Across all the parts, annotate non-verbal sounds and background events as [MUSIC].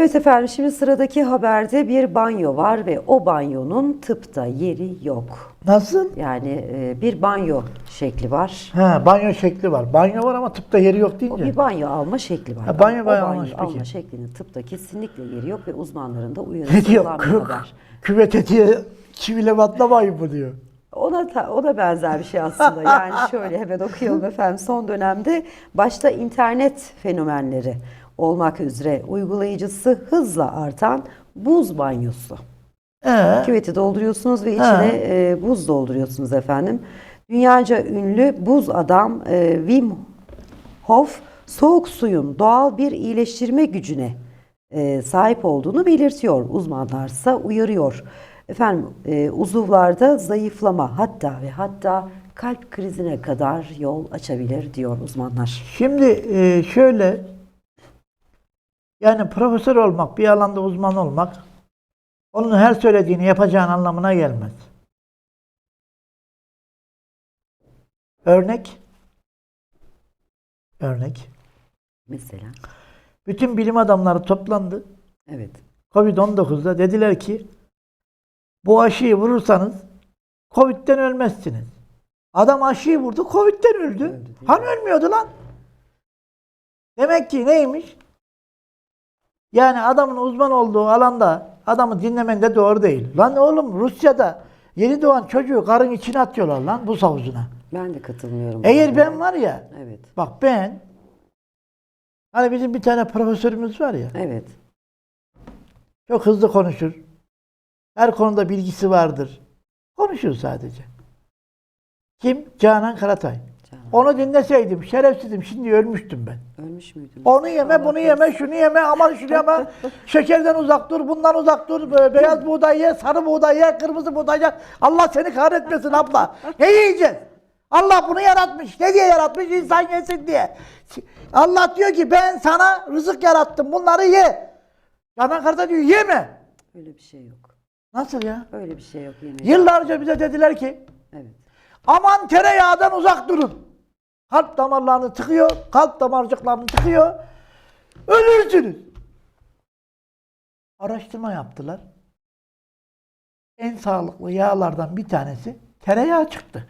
Evet efendim şimdi sıradaki haberde bir banyo var ve o banyonun tıpta yeri yok. Nasıl? Yani e, bir banyo şekli var. Ha, banyo şekli var. Banyo var ama tıpta yeri yok O deyince. bir banyo alma şekli var. Ha, banyo banyo banyo almış, alma şeklinin tıpta kesinlikle yeri yok ve uzmanların da Ne uyarısı diyor? olan bir Kü- haber. Küvete diye çivile batlamayın bu diyor. Ona da, o da benzer bir şey aslında. Yani [LAUGHS] şöyle hemen okuyalım efendim. Son dönemde başta internet fenomenleri olmak üzere uygulayıcısı hızla artan buz banyosu. Ee, Küveti dolduruyorsunuz ve içine e, buz dolduruyorsunuz efendim. Dünyaca ünlü buz adam e, Wim Hof soğuk suyun doğal bir iyileştirme gücüne e, sahip olduğunu belirtiyor. Uzmanlarsa uyarıyor. Efendim e, uzuvlarda zayıflama hatta ve hatta kalp krizine kadar yol açabilir diyor uzmanlar. şimdi e, şöyle yani profesör olmak, bir alanda uzman olmak onun her söylediğini yapacağın anlamına gelmez. Örnek örnek Mesela bütün bilim adamları toplandı. evet Covid-19'da dediler ki bu aşıyı vurursanız Covid'den ölmezsiniz. Adam aşıyı vurdu, Covid'den öldü. Öldü, hani ölmüyordu lan? Demek ki neymiş? Yani adamın uzman olduğu alanda adamı dinlemen de doğru değil. Lan oğlum Rusya'da yeni doğan çocuğu karın içine atıyorlar lan bu havuzuna. ben de katılmıyorum. Eğer ben var ya, Evet bak ben, hani bizim bir tane profesörümüz var ya, evet Çok hızlı konuşur. Her konuda bilgisi vardır. Konuşur sadece. Kim? Canan Karatay. Onu dinleseydim şerefsizim şimdi ölmüştüm ben. ölmüş müydün? Onu yeme, Allah bunu yeme, şunu yeme, aman şunu yeme. [LAUGHS] Şekerden uzak dur, bundan uzak dur. Be- Beyaz buğday ye, sarı buğday ye, kırmızı buğday ye. Allah seni kahretmesin abla. Ne yiyeceğiz? Allah bunu yaratmış. Ne diye yaratmış? İnsan yesin diye. Allah diyor ki ben sana rızık yarattım. Bunları ye. Canan Karatay diyor yeme. Öyle bir şey yok. Nasıl ya? Öyle bir şey yok yemin Yıllarca bize dediler ki Evet. Aman tereyağından uzak durun. Kalp damarlarını tıkıyor, kalp damarcıklarını tıkıyor. Ölürsünüz. Araştırma yaptılar. En sağlıklı yağlardan bir tanesi tereyağı çıktı.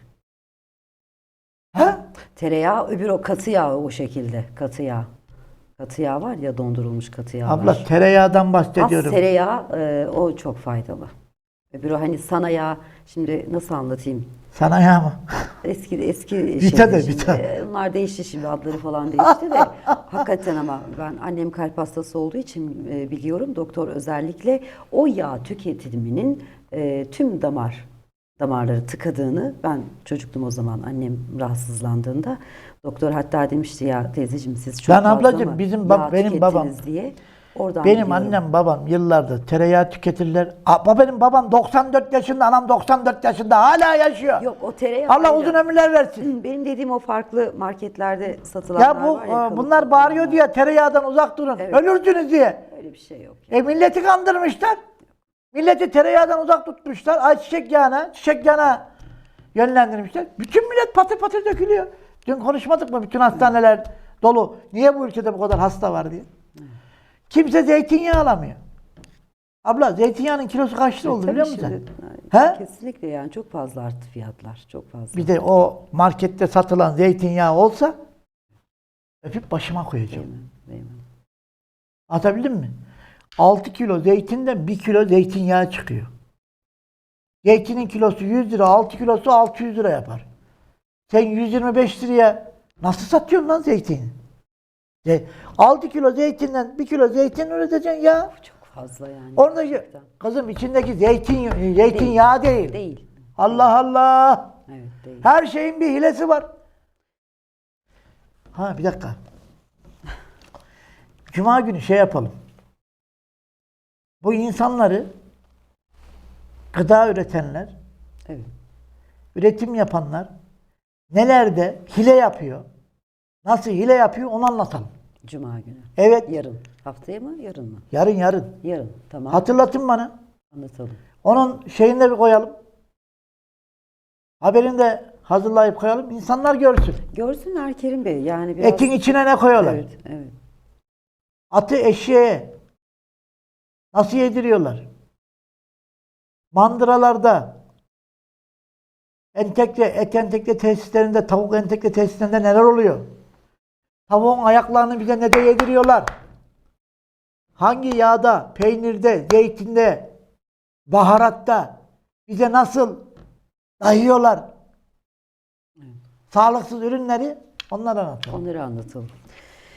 Ha? Tereyağı öbür o katı yağ o şekilde. Katı yağ. Katı yağ var ya dondurulmuş katı yağ Abla var. tereyağdan Az bahsediyorum. tereyağı e, o çok faydalı. Öbürü hani sana yağ şimdi nasıl anlatayım? Sana yağ mı? Eski eski [LAUGHS] şeydi de, şimdi. Vita. E, değişti şimdi adları falan değişti de [LAUGHS] hakikaten ama ben annem kalp hastası olduğu için e, biliyorum doktor özellikle o yağ tüketiminin e, tüm damar damarları tıkadığını ben çocuktum o zaman annem rahatsızlandığında doktor hatta demişti ya teyzeciğim siz çok fazla ablacığım, mı bizim bab- benim babam- diye oradan Benim biliyorum. annem babam yıllardır tereyağı tüketirler. Aa, benim babam 94 yaşında, anam 94 yaşında hala yaşıyor. Yok o tereyağı Allah ayrı. uzun ömürler versin. [CLEARS THROAT] Benim dediğim o farklı marketlerde satılanlar Ya bu var e, kalıp bunlar bağırıyor diye tereyağdan uzak durun. Evet. Ölürsünüz diye. Öyle bir şey yok. E milleti kandırmışlar. Milleti tereyağdan uzak tutmuşlar. Ayçiçek yağına, çiçek yağına yönlendirmişler. Bütün millet patır patır dökülüyor. Dün konuşmadık mı bütün hastaneler dolu. Niye bu ülkede bu kadar hasta var diye. Kimse zeytinyağı alamıyor. Abla zeytinyağının kilosu kaç lira oldu Tabii biliyor musun sen? He? Kesinlikle yani çok fazla arttı fiyatlar. Çok fazla. Bir de o markette satılan zeytinyağı olsa öpüp başıma Değil koyacağım. mi? Değil mi? Atabildim mi? 6 kilo zeytinden 1 kilo zeytinyağı çıkıyor. Zeytinin kilosu 100 lira, 6 kilosu 600 lira yapar. Sen 125 liraya nasıl satıyorsun lan zeytini? Ze- 6 kilo zeytinden 1 kilo zeytin üreteceksin ya. Çok fazla yani. Oradaki Gerçekten. kızım içindeki zeytin zeytinyağı değil. Değil. Allah Allah. Evet değil. Her şeyin bir hilesi var. Ha bir dakika. Cuma günü şey yapalım. Bu insanları gıda üretenler, Evet. üretim yapanlar nelerde hile yapıyor? Nasıl hile yapıyor onu anlatalım. Cuma günü. Evet. Yarın. Haftaya mı? Yarın mı? Yarın yarın. Yarın. Tamam. Hatırlatın bana. Anlatalım. Onun şeyini de bir koyalım. Haberini de hazırlayıp koyalım. İnsanlar görsün. Görsünler Kerim Bey. Yani biraz... Etin içine ne koyuyorlar? Evet. Evet. Atı eşeğe, Nasıl yediriyorlar? Mandıralarda, entegre, et entegre tesislerinde, tavuk entegre tesislerinde neler oluyor? Tavuğun ayaklarını bize ne de yediriyorlar? Hangi yağda, peynirde, zeytinde, baharatta bize nasıl dayıyorlar? Sağlıksız ürünleri onlara anlatalım. Onları anlatalım.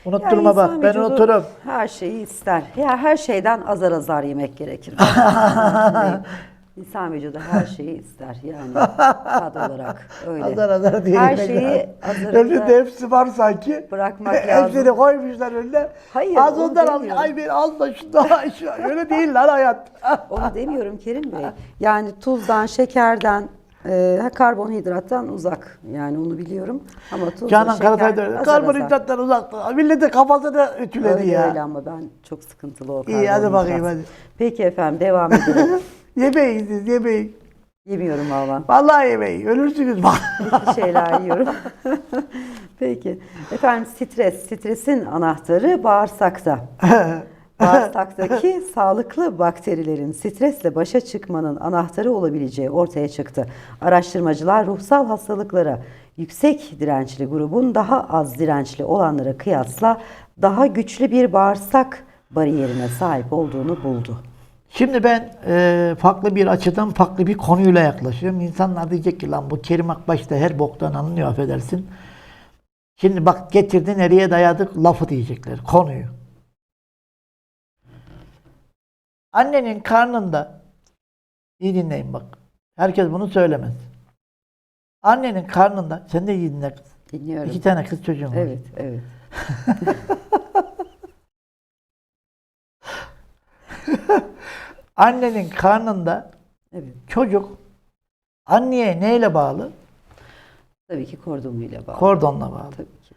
Unutturma Ya bak insan ben vücudu unuturum. Her şeyi ister. Ya her şeyden azar azar yemek gerekir. [LAUGHS] İnsan vücudu her [LAUGHS] şeyi ister yani tad olarak [LAUGHS] öyle. Azar azar diye Her şeyi azar Önünde hepsi var sanki. bırakmak [LAUGHS] Hepsini lazım. koymuşlar önüne. Hayır, Az onu ondan al. demiyorum. Ay bir az da şu daha şu. Öyle değil lan hayat. Onu demiyorum Kerim Bey. Yani tuzdan, şekerden, e, karbonhidrattan uzak. Yani onu biliyorum. Ama tuz Canan Karatay da öyle. Karbonhidrattan uzak. Milletin kafasını ütüledi Öyle ya. öyle ama ben çok sıkıntılı o İyi hadi karbonhidrat. bakayım hadi. Peki efendim devam edelim. Yemeyin siz yemeyin. Yemiyorum valla. Vallahi yemeyin. Ölürsünüz bak. Bir şeyler yiyorum. [LAUGHS] Peki. Efendim stres. Stresin anahtarı bağırsakta. [LAUGHS] Bağırsaktaki sağlıklı bakterilerin stresle başa çıkmanın anahtarı olabileceği ortaya çıktı. Araştırmacılar ruhsal hastalıklara yüksek dirençli grubun daha az dirençli olanlara kıyasla daha güçlü bir bağırsak bariyerine sahip olduğunu buldu. Şimdi ben e, farklı bir açıdan farklı bir konuyla yaklaşıyorum. İnsanlar diyecek ki lan bu Kerim Akbaş da her boktan anlıyor affedersin. Şimdi bak getirdi nereye dayadık lafı diyecekler konuyu. Annenin karnında iyi dinleyin bak. Herkes bunu söylemez. Annenin karnında sen de iyi dinle kız. Dinliyorum. İki tane kız çocuğum var. Evet, evet. [LAUGHS] Annenin karnında Evet. çocuk anneye neyle bağlı? Tabii ki kordonuyla bağlı. Kordonla bağlı. Tabii ki.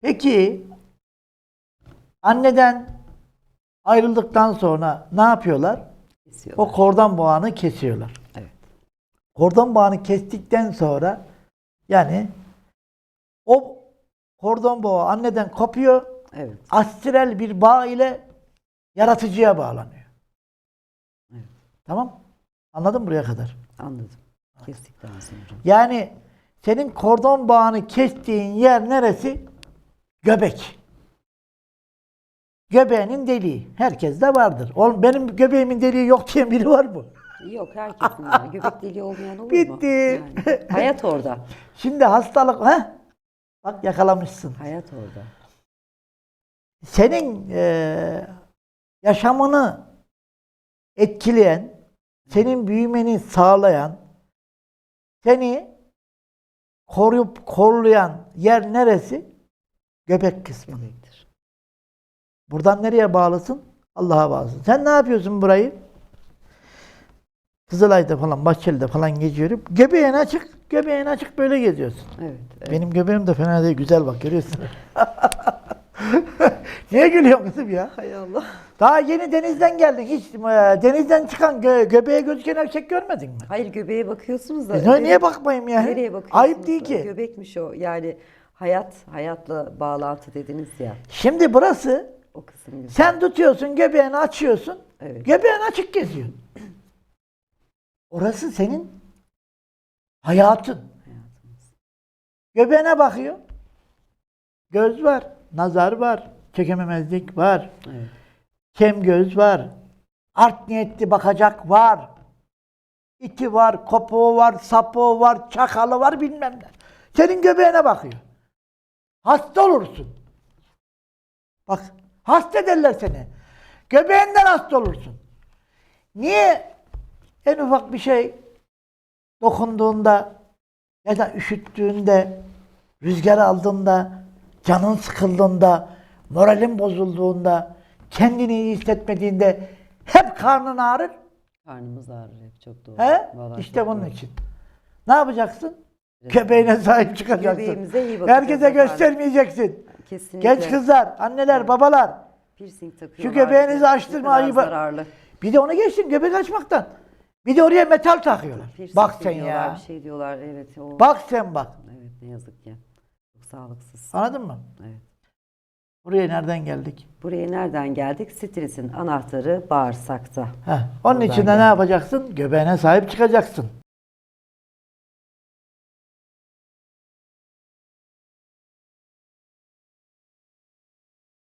Peki anneden ayrıldıktan sonra ne yapıyorlar? Kesiyorlar. O kordon bağını kesiyorlar. Evet. Kordon bağını kestikten sonra yani o kordon bağı anneden kopuyor. Evet. Astral bir bağ ile yaratıcıya bağlanıyor. Tamam? Anladın mı buraya kadar? Anladım. Kestikten sonra. Yani senin kordon bağını kestiğin yer neresi? Göbek. Göbeğinin deliği. Herkes de vardır. Oğlum benim göbeğimin deliği yok diyen biri var mı? Yok herkesin var. Göbek deliği olmayan olur mu? Bitti. Yani, hayat orada. Şimdi hastalık ha? Bak yakalamışsın. Hayat orada. Senin eee, yaşamını etkileyen, senin büyümeni sağlayan, seni koruyup kollayan yer neresi? Göbek kısmı. Göbektir. Buradan nereye bağlısın? Allah'a bağlısın. Sen ne yapıyorsun burayı? Kızılay'da falan, Bahçeli'de falan geziyorum. Göbeğin açık, göbeğin açık böyle geziyorsun. Evet. evet. Benim göbeğim de fena değil, güzel bak görüyorsun. [LAUGHS] Niye gülüyorsun kızım ya? Hay Allah. Daha yeni denizden geldin. Hiç e, denizden çıkan gö- göbeğe gözüken erkek görmedin mi? Hayır göbeğe bakıyorsunuz da. E, niye- niye bakmayayım ya? Nereye bakıyorsunuz? Ayıp değil ki. Göbekmiş o. Yani hayat, hayatla bağlantı dediniz ya. Şimdi burası O kısım güzel. sen tutuyorsun göbeğini açıyorsun. Evet. Göbeğin açık geziyorsun. Orası senin hayatın. Göbeğine bakıyor. Göz var, nazar var, çekememezlik var, Evet. Kem göz var, art niyetli bakacak var, iti var, kopuğu var, sapığı var, çakalı var bilmem ne. Senin göbeğine bakıyor. Hasta olursun. Bak hasta ederler seni. Göbeğinden hasta olursun. Niye en ufak bir şey dokunduğunda ya da üşüttüğünde, rüzgar aldığında, canın sıkıldığında, moralin bozulduğunda, kendini iyi hissetmediğinde hep karnın ağrır. Karnımız ağrır hep çok doğru. He? Vallahi işte çok bunun doğru. için. Ne yapacaksın? Göbeğine sahip çıkacaksın. Göbeğimize iyi bakacağız Herkese efendim. göstermeyeceksin. Kesinlikle. Genç kızlar, anneler, babalar. Piercing takıyorlar. göbeğinizi Ne açtırma, kadar ayıba- zararlı. Bir de onu geçsin göbek açmaktan. Bir de oraya metal takıyorlar. Piercing Bak sen diyorlar, ya. Bir şey diyorlar evet. O, Bak sen bak. Evet ne yazık ki. Çok sağlıksız. Anladın mı? Evet. Buraya nereden geldik? Buraya nereden geldik? Stresin anahtarı bağırsakta. Heh, onun Buradan için de ne geldik. yapacaksın? Göbeğine sahip çıkacaksın.